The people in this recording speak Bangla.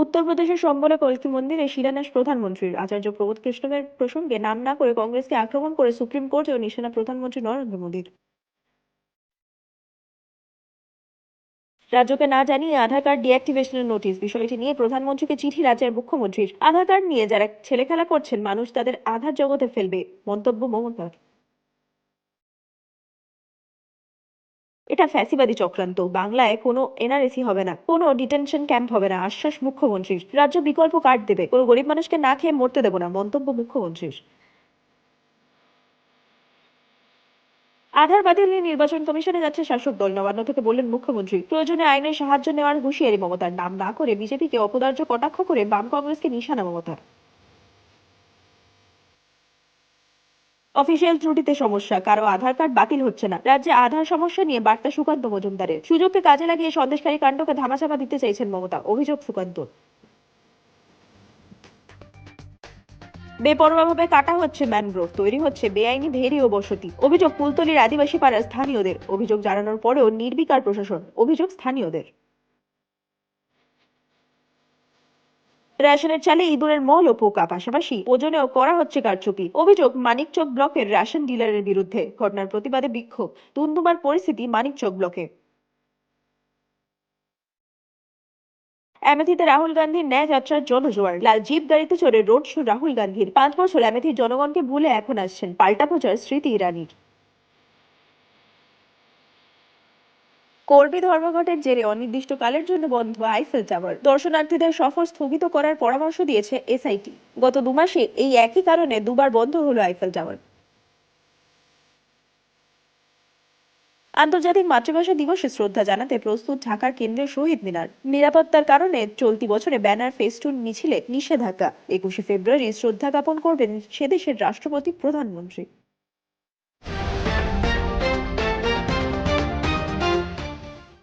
উত্তরপ্রদেশের সম্বলে কল্কি মন্দিরে শিলান্যাস প্রধানমন্ত্রীর। আচার্য প্রবোধ কৃষ্ণমের প্রসঙ্গে নাম না করে কংগ্রেসকে আক্রমণ করে সুপ্রিম কোর্টেও নিশানা প্রধানমন্ত্রী নরেন্দ্র মোদীর। রাজ্যকে না জানিয়ে আধার কার্ড ডিঅ্যাক্টিভেশনের নোটিশ। বিষয়টি নিয়ে প্রধানমন্ত্রীকে চিঠি রাজ্যের মুখ্যমন্ত্রীর। আধার কার্ড নিয়ে যারা ছেলেখেলা করছেন, মানুষ তাদের আধার জগতে ফেলবে। মন্তব্য মমতার। এটা ফ্যাসিবাদী চক্রান্ত। বাংলায় কোনো এনআরএসি হবে না, কোনো ডিটেনশন ক্যাম্প হবে না। আশ্বাস মুখ্যমন্ত্রীর। রাজ্য বিকল্প কার্ড দেবে, কোনো গরিব মানুষকে না খেয়ে মরতে দেবো না, মন্তব্য মুখ্যমন্ত্রীর। আধার বাতিল নিয়ে নির্বাচন কমিশনে যাচ্ছে শাসক দল, নবান্ন থেকে বললেন মুখ্যমন্ত্রী। প্রয়োজনে আইনের সাহায্য নেওয়ার হুঁশিয়ারি মমতার। নাম না করে বিজেপিকে অপদার্য কটাক্ষ করে বাম কংগ্রেসকে নিশানা মমতার। অফিসিয়াল ত্রুটিতে সমস্যা, কারও আধার কার্ড বাতিল হচ্ছে না। রাজ্যে আধার সমস্যা নিয়ে বার্তা সুকান্ত মজুমদারের। সুযোগকে কাজে লাগিয়ে সন্দেশকারী কাণ্ডকে ধামাচাপা দিতে চাইছেন মমতা। অভিযোগ সুকান্ত। বেপরোয়াভাবে কাটা হচ্ছে ম্যানগ্রোভ, তৈরি হচ্ছে বেআইনি ভেরি ও বসতি। অভিযোগ কুলতলির আদিবাসী পাড়ার স্থানীয়দের। অভিযোগ জানানোর পরেও নির্বিকার প্রশাসন। অভিযোগ স্থানীয়দের। রেশনের চালে ইঁদুরের মল ও পোকা, পাশাপাশি ওজনেও করা হচ্ছে কারচুপি। অভিযোগ মানিকচক ব্লকের রেশন ডিলারের বিরুদ্ধে ঘটনার প্রতিবাদে বিক্ষোভ। তুন্দুমার পরিস্থিতি মানিকচক ব্লকে। অ্যামেথিতে রাহুল গান্ধীর ন্যায় যাত্রার জনজোয়ার লাল জিপ গাড়িতে চড়ে রোড শো রাহুল গান্ধীর। পাঁচ বছর অ্যামেথির জনগণকে ভুলে এখন আসছেন পাল্টা প্রচার স্মৃতি ইরানির। কর্মী ধর্মঘটের জেরে অনির্দিষ্টকালের জন্য বন্ধ আইফেল টাওয়ার। দর্শনার্থীদের সফর স্থগিত করার পরামর্শ দিয়েছে এসআইটি। গত দু মাসে এই একই কারণে দুবার বন্ধ হলো আইফেল টাওয়ার। আন্তর্জাতিক মাতৃভাষা দিবসে শ্রদ্ধা জানাতে প্রস্তুত ঢাকার কেন্দ্রীয় শহীদ মিনার। নিরাপত্তার কারণে চলতি বছরে ব্যানার, ফেস্টুন, মিছিলে নিষেধাজ্ঞা। একুশে ফেব্রুয়ারি শ্রদ্ধা জ্ঞাপন করবেন সেদেশের রাষ্ট্রপতি, প্রধানমন্ত্রী।